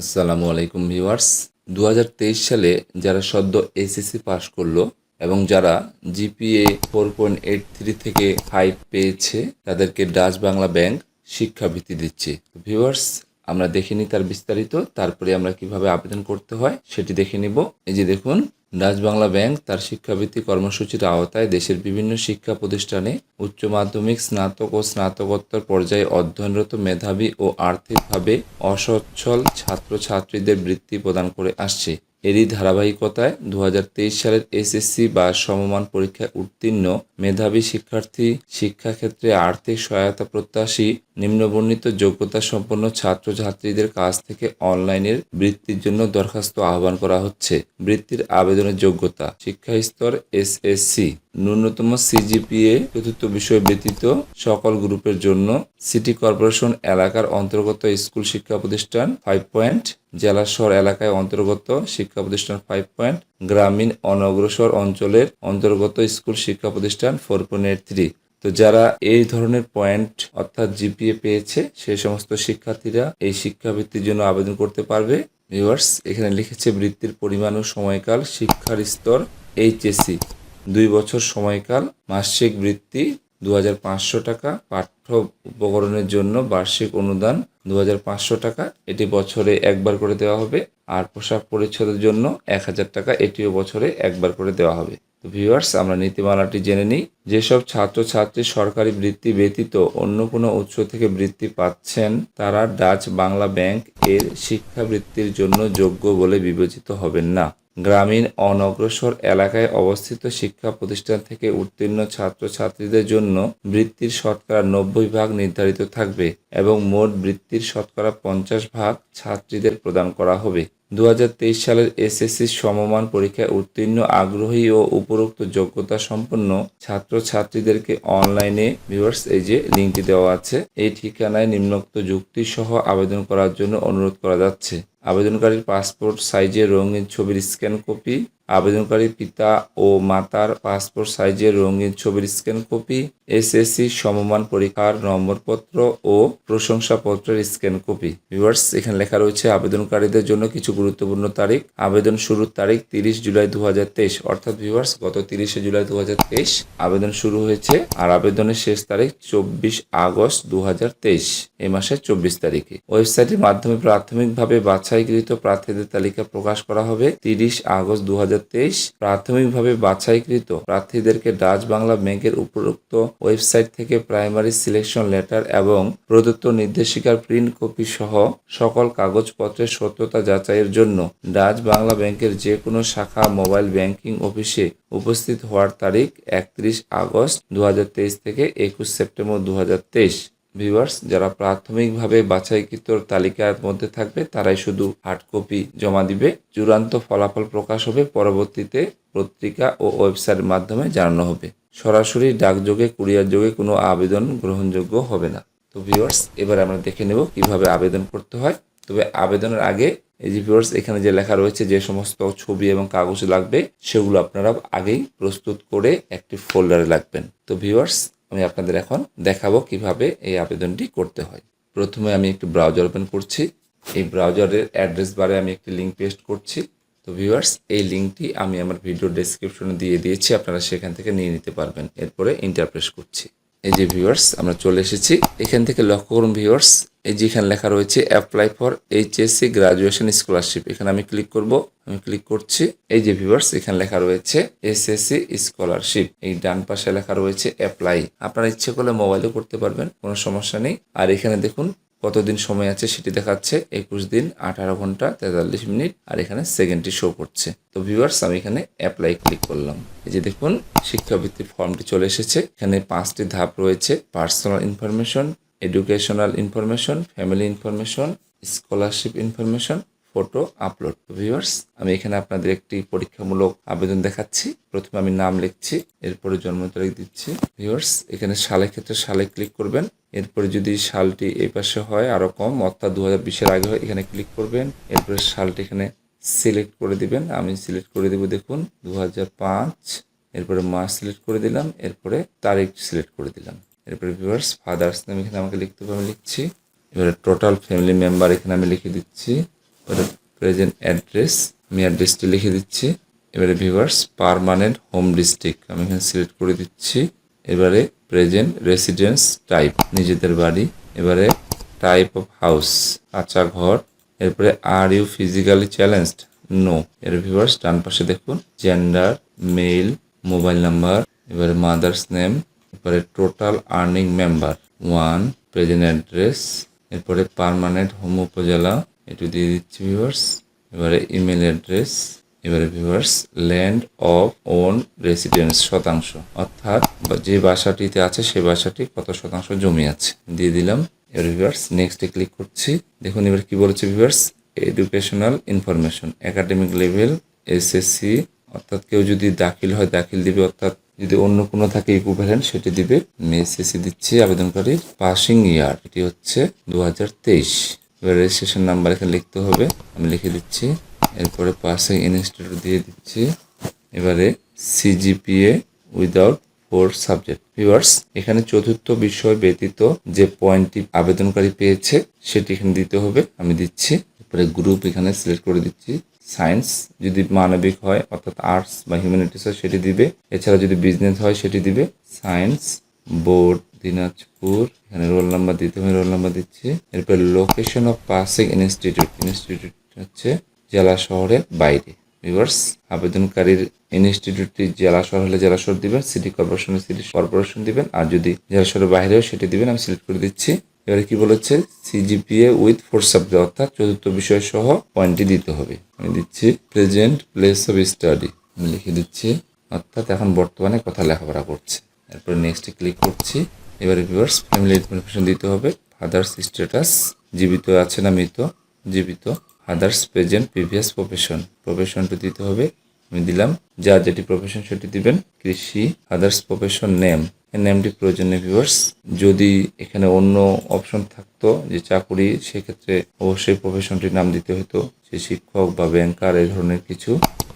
আসসালামু আলাইকুম ভিউয়ার্স। দু সালে যারা সদ্য এসএসসি পাস করল এবং যারা GPA four point eight three থেকে ফাইভ পেয়েছে, তাদেরকে ডাচ বাংলা ব্যাংক শিক্ষাবৃত্তি দিচ্ছে। ভিউয়ার্স আমরা দেখে নিই তার বিস্তারিত, তারপরে আমরা কীভাবে আবেদন করতে হয় সেটি দেখে নিব। এই যে দেখুন, ডাচ বাংলা ব্যাংক তার শিক্ষাবৃত্তি কর্মসূচির আওতায় দেশের বিভিন্ন শিক্ষা প্রতিষ্ঠানে উচ্চ মাধ্যমিক, স্নাতক ও স্নাতকোত্তর পর্যায়ে অধ্যয়নরত মেধাবী ও আর্থিকভাবে অসচ্ছল ছাত্রছাত্রীদের বৃত্তি প্রদান করে আসছে। এরই ধারাবাহিকতায় দু হাজার তেইশ সালের এসএসসি বা সমমান পরীক্ষায় উত্তীর্ণ মেধাবী শিক্ষার্থী, শিক্ষাক্ষেত্রে আর্থিক সহায়তা প্রত্যাশী নিম্নবর্ণিত যোগ্যতা সম্পন্ন ছাত্রছাত্রীদের কাছ থেকে অনলাইনের বৃত্তির জন্য দরখাস্ত আহ্বান করা হচ্ছে। বৃত্তির আবেদনের যোগ্যতা শিক্ষা স্তর এসএসসি, ন্যূনতম সিজিপিএ চতুর্থ বিষয় ব্যতীত সকল গ্রুপের জন্য সিটি কর্পোরেশন এলাকার অন্তর্গত স্কুল শিক্ষা প্রতিষ্ঠান ফাইভ পয়েন্ট, জেলা শহর এলাকায় অন্তর্গত শিক্ষা প্রতিষ্ঠান ফাইভ পয়েন্ট, গ্রামীণ অনগ্রসর অঞ্চলের অন্তর্গত স্কুল শিক্ষা প্রতিষ্ঠান ফোর পয়েন্ট থ্রি। তো যারা এই ধরনের পয়েন্ট অর্থাৎ জিপিএ পেয়েছে সেই সমস্ত শিক্ষার্থীরা এই শিক্ষাবৃত্তির জন্য আবেদন করতে পারবে। ভিউয়ার্স এখানে লিখেছে বৃত্তির পরিমাণ ও সময়কাল, শিক্ষার স্তর এইচএসসি দুই বছর সময়কাল, মাসিক বৃত্তি দু হাজার পাঁচশো টাকা, পাঠ্য উপকরণের জন্য বার্ষিক অনুদান দু হাজার পাঁচশো টাকা, এটি বছরে একবার করে দেওয়া হবে। আর পোশাক পরিচ্ছদের জন্য এক হাজার টাকা, এটিও বছরে একবার করে দেওয়া হবে। তো ভিউয়ার্স আমরা নীতিমালাটি জেনে নিই। যেসব ছাত্রছাত্রী সরকারি বৃত্তি ব্যতীত অন্য কোনো উৎস থেকে বৃত্তি পাচ্ছেন, তারা ডাচ বাংলা ব্যাংক এর শিক্ষাবৃত্তির জন্য যোগ্য বলে বিবেচিত হবেন না। গ্রামীণ অনগ্রসর এলাকায় অবস্থিত শিক্ষা প্রতিষ্ঠান থেকে উত্তীর্ণ ছাত্রছাত্রীদের জন্য বৃত্তির শতকরা নব্বই ভাগ নির্ধারিত থাকবে এবং মোট বৃত্তির শতকরা পঞ্চাশ ভাগ ছাত্রীদের প্রদান করা হবে। দু হাজার তেইশ সালের এসএসসি সমমান পরীক্ষায় উত্তীর্ণ, আগ্রহী ও উপরোক্ত যোগ্যতা সম্পন্ন ছাত্রছাত্রীদেরকে অনলাইনে ভিউয়ার্স, এই যে লিঙ্কটি দেওয়া আছে, এই ঠিকানায় নিম্নোক্ত যুক্তি সহ আবেদন করার জন্য অনুরোধ করা যাচ্ছে। আবেদনকারীর পাসপোর্ট সাইজের রঙিন ছবির স্ক্যান কপি আবেদনকারী পিতা ও মাতার পাসপোর্ট সাইজের রঙিন ছবির স্ক্যান কপি এসএসসি সমমান পরীক্ষার নম্বরপত্র ও প্রশংসাপত্রের স্ক্যান কপি। ভিউয়ার্স, এখানে লেখা রয়েছে আবেদনকারীদের জন্য কিছু গুরুত্বপূর্ণ তারিখ। আবেদন শুরুর তারিখ তিরিশ জুলাই দু হাজার তেইশ। অর্থাৎ ভিউয়ার্স, গত তিরিশে জুলাই দু হাজার তেইশ আবেদন শুরু হয়েছে আর আবেদনের শেষ তারিখ চব্বিশ আগস্ট দু এই মাসের চব্বিশ তারিখে। ওয়েবসাইটের মাধ্যমে প্রাথমিকভাবে বাছাইকৃত প্রার্থীদের তালিকা প্রকাশ করা হবে তিরিশ আগস্ট দুহাজার তেইশ। প্রাথমিকভাবে বাছাইকৃত প্রার্থীদেরকে ডাচ বাংলা ব্যাংকের উপরোক্ত ওয়েবসাইট থেকে প্রাইমারি সিলেকশন লেটার এবং প্রদত্ত নির্দেশিকার প্রিন্ট কপি সহ সকল কাগজপত্রের সত্যতা যাচাইয়ের জন্য ডাচ বাংলা ব্যাংকের যে কোনো শাখা মোবাইল ব্যাংকিং অফিসে উপস্থিত হওয়ার তারিখ একত্রিশ আগস্ট দু হাজার তেইশ থেকে একুশ সেপ্টেম্বর দু হাজার তেইশ। ভিউয়ার্স যারা প্রাথমিকভাবে বাছাইকৃত তালিকার মধ্যে থাকবে, তারাই শুধু হার্ড কপি জমা দিবে। চূড়ান্ত ফলাফল প্রকাশ হবে, পরবর্তীতে পত্রিকা ও ওয়েবসাইটের মাধ্যমে জানানো হবে। সরাসরি ডাকযোগে, কুরিয়ার যোগে কোনো আবেদন গ্রহণযোগ্য হবে না। তো ভিউয়ার্স এবার আমরা দেখে নেব কীভাবে আবেদন করতে হয়। তবে আবেদনের আগে, এই যে ভিউয়ার্স এখানে যে লেখা রয়েছে যে সমস্ত ছবি এবং কাগজ লাগবে, সেগুলো আপনারা আগেই প্রস্তুত করে একটি ফোল্ডারে রাখবেন তো ভিউয়ার্স আমি আপনাদের এখন দেখাবো কীভাবে এই আবেদনটি করতে হয়। প্রথমে আমি একটি ব্রাউজার ওপেন করছি। এই ব্রাউজারের অ্যাড্রেস বারে আমি একটি লিঙ্ক পেস্ট করছি। তো ভিউয়ার্স এই লিঙ্কটি আমি আমার ভিডিও ডেসক্রিপশনে দিয়ে দিয়েছি। আপনারা সেখান থেকে নিয়ে নিতে পারবেন। এরপরে ইন্টারপ্রেস করছি। এই যে ভিউয়ার্স আমরা চলে এসেছি। এখান থেকে লক্ষ্য করুন ভিউয়ার্স এই যে এখানে লেখা রয়েছে apply for HSC graduation scholarship এখানে আমি ক্লিক করব, আমি ক্লিক করছি, এই যে ভিউয়ার্স এখানে লেখা রয়েছে এসএসসি স্কলারশিপ এই ডান পাশে লেখা রয়েছে অ্যাপ্লাই আপনারা ইচ্ছে করলে মোবাইলে করতে পারবেন, কোনো সমস্যা নেই। আর এখানে দেখুন কতদিন সময় আছে সেটি দেখাচ্ছে। একুশ দিন, আঠারো ঘণ্টা, তেতাল্লিশ মিনিট, আর এখানে সেকেন্ডটি শো করছে। তো ভিউয়ার্স আমি এখানে অ্যাপ্লাই ক্লিক করলাম। এই যে দেখুন শিক্ষাবৃত্তির ফর্মটি চলে এসেছে। এখানে পাঁচটি ধাপ রয়েছে। Personal information educational information family information scholarship information photo upload viewers আমি এখানে আপনাদের একটি পরীক্ষামূলক আবেদন দেখাচ্ছি। প্রথমে আমি নাম লিখছি, এরপরে জন্ম তারিখ দিচ্ছি। ভিউয়ার্স এখানে সালের ক্ষেত্রে সালে ক্লিক করবেন। এরপরে যদি সালটি এই পাশে হয়, আরও কম, অর্থাৎ দু হাজার বিশের আগে হয়, এখানে ক্লিক করবেন। এরপরে সালটি এখানে সিলেক্ট করে দিবেন। আমি সিলেক্ট করে দেবো, দেখুন দু হাজার পাঁচ। এরপরে মাস সিলেক্ট করে দিলাম, এরপরে তারিখ সিলেক্ট করে দিলাম। এরপরে ভিউয়ার্স ফাদার্স নাম এখানে আমাকে লিখতে হবে, আমি লিখছি। এবারে টোটাল ফ্যামিলি মেম্বার এখানে আমি লিখে দিচ্ছি। এবারে প্রেজেন্ট অ্যাড্রেস আমি অ্যাড্রেসটি লিখে দিচ্ছি। এবারে ভিভার্স পারমানেন্ট হোম ডিস্ট্রিক্ট আমি এখানে সিলেক্ট করে দিচ্ছি। এবারে প্রেজেন্ট রেসিডেন্স টাইপ নিজেদের বাড়ি। এবারে টাইপ অফ হাউস কাঁচা ঘর। এরপরে are you physically challenged no এর ভিভার্স ডান পাশে দেখুন জেন্ডার মেল মোবাইল নাম্বার এবারে মাদার্স নেম এরপরে total earning member one present address এরপরে পার্মানেন্ট হোম উপজেলা এটু দিয়ে দিচ্ছি ভিভার্স এবারে ইমেল অ্যাড্রেস এবারে viewers land of own residence শতাংশ। অর্থাৎ যে বাসাটিতে আছে, সেই বাসাটি কত শতাংশ জমি আছে? দিয়ে দিলাম। এবার ভিউয়ার্স নেক্সটে ক্লিক করছি। দেখুন এবার কি বলেছে viewers educational information academic level SSC অর্থাৎ কেউ যদি দাখিল হয়, দাখিল দিবে, অর্থাৎ যদি অন্য কোনো থাকে ইকুইভ্যালেন্ট সেটি দিবে। এসএসসি দিচ্ছি, আবেদনকারীর পাসিং ইয়ার এটি হচ্ছে দু হাজার তেইশ। এবার রেজিস্ট্রেশন নাম্বার এখানে লিখতে হবে। আমি লিখে দিচ্ছি। এরপরে পাশে ইনস্টিটিউট দিয়ে দিচ্ছি। এবারে CGPA without four subject viewers এখানে চতুর্থ বিষয় ব্যতীত যে পয়েন্টটি আবেদনকারী পেয়েছে, সেটি এখানে দিতে হবে। আমি দিচ্ছি। এরপরে গ্রুপ এখানে সিলেক্ট করে দিচ্ছি। সায়েন্স যদি মানবিক হয়, অর্থাৎ আর্টস বা হিউম্যানিটিস হয়, সেটি দিবে। এছাড়া যদি বিজনেস হয়, সেটি দিবে। সায়েন্স বোর্ড দিনাজপুর এখানে রোল নাম্বার দিতে হবে রোল নাম্বার দিচ্ছি। এরপর location of passing institute institute হচ্ছে জেলা শহরের বাইরে। ভিউয়ার্স আবেদনকারীর ইনস্টিটিউটটি জেলা শহর হলে জেলা শহর দিবেন সিটি কর্পোরেশনে সিটি কর্পোরেশন দিবেন। আর যদি জেলা শহরের বাইরেও সেটি দিবেন। আমি সিলেক্ট করে দিচ্ছি। এবারে কি বলেছে? সিজিপিএ উইথ ফোর সাবজেক্ট অর্থাৎ চতুর্থ বিষয় সহ পয়েন্টটি দিতে হবে। আমি দিচ্ছি প্রেজেন্ট প্লেস অফ স্টাডি আমি লিখে দিচ্ছি। অর্থাৎ এখন বর্তমানে কথা লেখাপড়া করছে। এরপরে নেক্সটে ক্লিক করছি। এবারে ভিউয়ার্স ফ্যামিলি ইনফরমেশন দিতে হবে। ফাদার্স স্ট্যাটাস জীবিত আছে না মৃত, জীবিত। আদার্স প্রেজেন্ট প্রিভিয়াস প্রফেশন প্রফেশনটি দিতে হবে। আমি দিলাম, যা যেটি প্রফেশন সেটি দিবেন, কৃষি আদার্স প্রফেশন নেম এই নেমটি প্রয়োজনীয় ভিউয়ার্স যদি এখানে অন্য অপশন থাকতো যে চাকুরি, সেক্ষেত্রে অবশ্যই প্রফেশনটির নাম দিতে হতো। সে শিক্ষক বা ব্যাংকার এই ধরনের কিছু।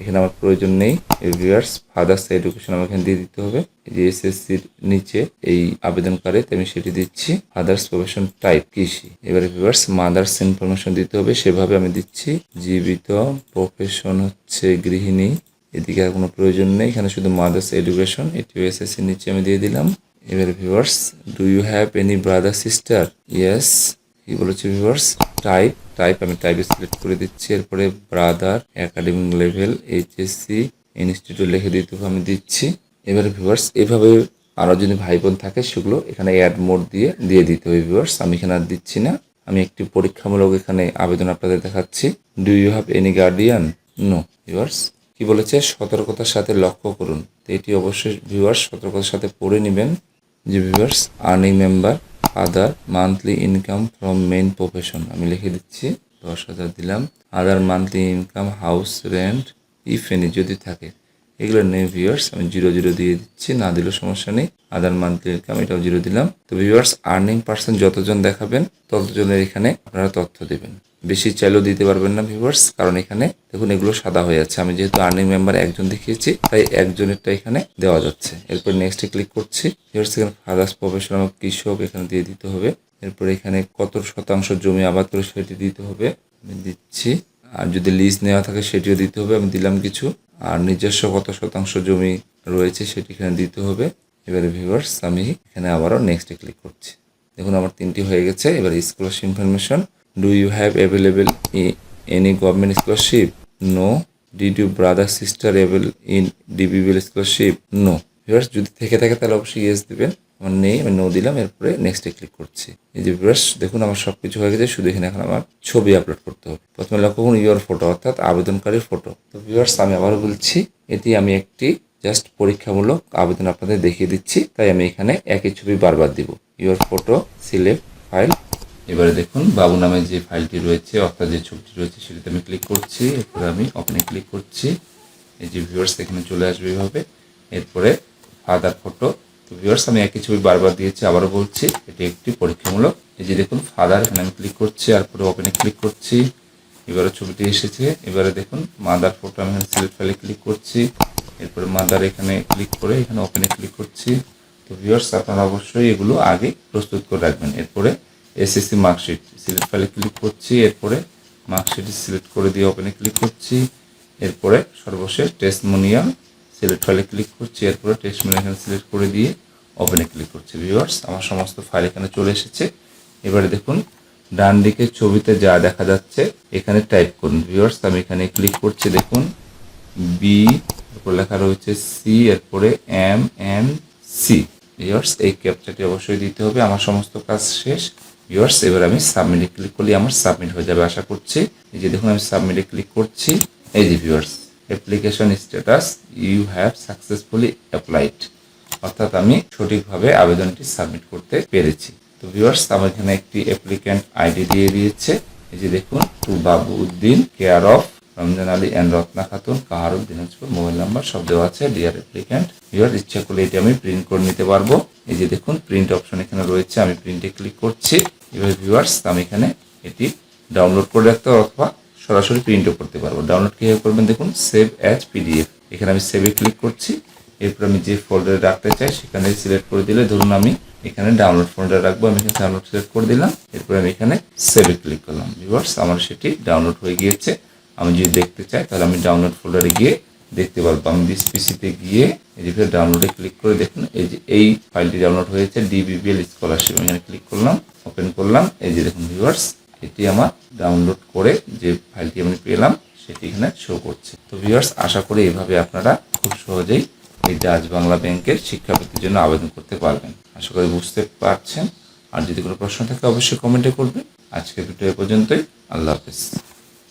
এখানে আমার প্রয়োজন নেই ভিউয়ার্স ফাদার্স এডুকেশন আমার এখানে দিয়ে দিতে হবে। যে এসএসসির নিচে এই আবেদনকারে আমি সেটি দিচ্ছি। ফাদার্স প্রফেশন টাইপ কৃষি। এবারে ভিউয়ার্স মাদার্স ইনফরমেশন দিতে হবে, সেভাবে আমি দিচ্ছি। জীবিত প্রফেশন হচ্ছে গৃহিণী, এদিকে আর কোনো প্রয়োজন নেই। এখানে শুধু মাদার্স এডুকেশন এটিও এসএসসির নিচে আমি দিয়ে দিলাম। এবারে viewers do you have any brother sister yes কি বলেছে ভিউয়ার্স টাইপ টাইপ আমি টাইপে সিলেক্ট করে দিচ্ছি। এরপরে brother academic level HSC institute লিখে দিতে আমি দিচ্ছি। এবারে ভিউয়ার্স এভাবে আরও যদি ভাই বোন থাকে, সেগুলো এখানে অ্যাড মোড দিয়ে দিয়ে দিতে হবে ভিউয়ার্স আমি এখানে আর দিচ্ছি না। আমি একটি পরীক্ষামূলক এখানে আবেদন আপনাদের দেখাচ্ছি। Do you have any guardian no viewers কি বলেছে? সতর্কতার সাথে লক্ষ্য করুন। তো এটি অবশ্যই ভিউয়ার্স সতর্কতার সাথে পড়ে নেবেন। যে viewers earning member other monthly income from main profession আমি লিখে দিচ্ছি, দশ হাজার দিলাম। Other monthly income house rent if any যদি থাকে। এগুলো নেই ভিউয়ার্স আমি জিরো জিরো দিয়ে দিচ্ছি, না দিলেও সমস্যা নেই। আদার মান্থলি ইনকাম এটাও জিরো দিলাম। তো ভিউয়ার্স আর্নিং পার্সেন্ট যতজন দেখাবেন, ততজনের এখানে আপনারা তথ্য দেবেন। বেশি চাইলেও দিতে পারবেন না ভিউয়ার্স কারণ এখানে দেখুন এগুলো সাদা হয়ে যাচ্ছে আমি যেহেতু আর্নিং মেম্বার একজন দেখিয়েছি, তাই একজনেরটা এখানে দেওয়া যাচ্ছে। এরপর নেক্সটে ক্লিক করছি। ভিউয়ার্স এখানে ফাদার্স প্রফেশন কৃষক এখানে দিয়ে দিতে হবে। এরপর এখানে কত শতাংশ জমি আবাদ করে সেটি দিতে হবে, আমি দিচ্ছি। আর যদি লিজ নেওয়া থাকে সেটিও দিতে হবে, আমি দিলাম কিছু। আর নিজস্ব কত শতাংশ জমি রয়েছে সেটি এখানে দিতে হবে। এবারে ভিউয়ার্স আমি এখানে আবারও নেক্সটে ক্লিক করছি। দেখুন আমার তিনটি হয়ে গেছে, এবার scholarship information do you have available any government scholarship no did you brother sister avail in DBBL scholarship no viewers যদি থেকে থাকে, তাহলে অবশ্যই ইয়েস দিবেন। আমার নেই, আমি নো দিলাম, এরপরে নেক্সটে ক্লিক করছি। এই যে ভিউয়ার্স দেখুন আমার সব কিছু হয়ে গেছে, শুধু এখানে এখন আমার ছবি আপলোড করতে হবে। প্রথমে লক্ষ্য করুন ইউর ফটো অর্থাৎ আবেদনকারীর ফটো তো ভিউয়ার্স আমি আবারও বলছি, এটি আমি একটি জাস্ট পরীক্ষামূলক আবেদন আপনাদের দেখিয়ে দিচ্ছি, তাই আমি এখানে একই ছবি বারবার দিব। ইউর ফটো সিলেক্ট এবারে দেখুন, বাবু নামে যে ফাইলটি রয়েছে, অর্থাৎ যে ছবিটি রয়েছে, সেটাতে আমি ক্লিক করছি। এরপরে আমি ওপেনে ক্লিক করছি। এই যে ভিউয়ার্স এখানে চলে আসবে এভাবে। এরপরে ফাদার ফটো তো ভিউয়ার্স আমি একই ছবি বারবার দিয়েছি, আবারও বলছি, এটি একটি পরীক্ষামূলক। এই যে দেখুন ফাদার এখানে আমি ক্লিক করছি আর পরে ওপেনে ক্লিক করছি। এবারে ছবিটি এসেছে। এবারে দেখুন মাদার ফটো আমি এখানে সিলেক্ট ফাইলে ক্লিক করছি। এরপরে মাদার এখানে ক্লিক করে এখানে ওপেনে ক্লিক করছি। তো ভিউয়ার্স আপনারা অবশ্যই এগুলো আগে প্রস্তুত করে রাখবেন। এরপরে এসএসসি মার্কশিট সিলেক্ট ফাইলে ক্লিক করছি, এরপরে মার্কশিট সিলেক্ট করে দিয়ে ওপেনে ক্লিক করছি, এরপরে সর্বশেষ টেস্ট টেস্টমোনিয়াল সিলেক্ট ফাইলে ক্লিক করছি, এরপরে টেস্টমোনিয়াল এখানে সিলেক্ট করে দিয়ে ওপেনে ক্লিক করছি। ভিউয়ার্স আমার সমস্ত ফাইল এখানে চলে এসেছে। এবারে দেখুন, ডান দিকে ছবিতে যা দেখা যাচ্ছে, এখানে টাইপ করুন। ভিউয়ার্স আমি এখানে ক্লিক করছি, দেখুন বি এরপর লেখা রয়েছে সি এরপরে এম এন সি ভিউয়ার্স এই ক্যাপচারটি অবশ্যই দিতে হবে। আমার সমস্ত কাজ শেষ। ভিউয়ার্স এবার আমি সাবমিটে ক্লিক করলে আমার সাবমিট হয়ে যাবে। আশা করছি এই যে দেখুন, আমি সাবমিটে ক্লিক করছি। এই যে viewers application status you have successfully applied অর্থাৎ আমি সঠিকভাবে আবেদনটি সাবমিট করতে পেরেছি। তো ভিউয়ার্স আমার এখানে একটি অ্যাপ্লিক্যান্ট আইডি দিয়ে দিয়েছে। এই যে দেখুন to Babu Uddin care of Ramjan Ali and Ratna Khatun Kaharol Dinajpur, mobile number সব দেওয়া আছে ডিয়ার অ্যাপ্লিক্যান্ট ভিউয়ার ইচ্ছা করলে এটি আমি প্রিন্ট করে নিতে পারব। এই যে দেখুন প্রিন্ট অপশন এখানে রয়েছে, আমি প্রিন্টে ক্লিক করছি। এবার ভিউয়ার্স আমি এখানে এটি ডাউনলোড করে রাখতে অথবা সরাসরি প্রিন্টও করতে পারব। ডাউনলোড কীভাবে করবেন দেখুন সেভ অ্যাজ পিডিএফ এখানে আমি সেভে ক্লিক করছি। এরপর আমি যে ফোল্ডারে রাখতে চাই, সেখানে সিলেক্ট করে দিলে ধরুন আমি এখানে ডাউনলোড ফোল্ডার রাখব, আমি এখানে ডাউনলোড সিলেক্ট করে দিলাম। এরপর আমি এখানে সেভে ক্লিক করলাম। ভিউয়ার্স আমার সেটি ডাউনলোড হয়ে গিয়েছে। আমি যদি দেখতে চাই, তাহলে আমি ডাউনলোড ফোল্ডারে গিয়ে দেখতে পারব। আমি দিস পিসিতে গিয়ে যে ডাউনলোডে ক্লিক করে দেখুন, এই যে এই ফাইলটি ডাউনলোড হয়েছে ডিবিবিএল স্কলারশিপ এখানে ক্লিক করলাম ওপেন করলাম, এই যে দেখুন ভিউয়ার্স এটি আমার ডাউনলোড করে যে ফাইলটি আমি পেলাম, সেটি এখানে শো করছে। তো ভিউয়ার্স আশা করি এইভাবে আপনারা খুব সহজেই এই ডাচ বাংলা ব্যাংকের শিক্ষাবৃত্তির জন্য আবেদন করতে পারবেন। আশা করি বুঝতে পারছেন। আর যদি কোনো প্রশ্ন থাকে, অবশ্যই কমেন্টে করবেন। আজকের ভিডিও পর্যন্তই। আল্লাহ হাফেজ।